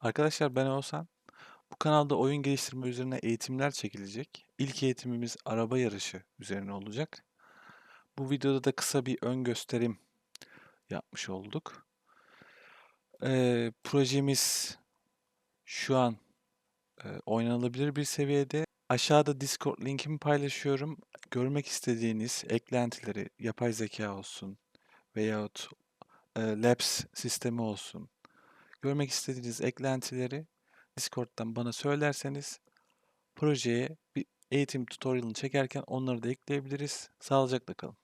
Arkadaşlar ben Oğuzhan. Bu kanalda oyun geliştirme üzerine eğitimler çekilecek. İlk eğitimimiz araba yarışı üzerine olacak. Bu videoda da kısa bir ön gösterim yapmış olduk. Ee, projemiz şu an e, oynanılabilir bir seviyede. Aşağıda Discord linkimi paylaşıyorum. Görmek istediğiniz eklentileri, yapay zeka olsun veyahut e, Labs sistemi olsun. Görmek istediğiniz eklentileri Discord'dan bana söylerseniz projeye bir eğitim tutorial'ını çekerken onları da ekleyebiliriz. Sağlıcakla kalın.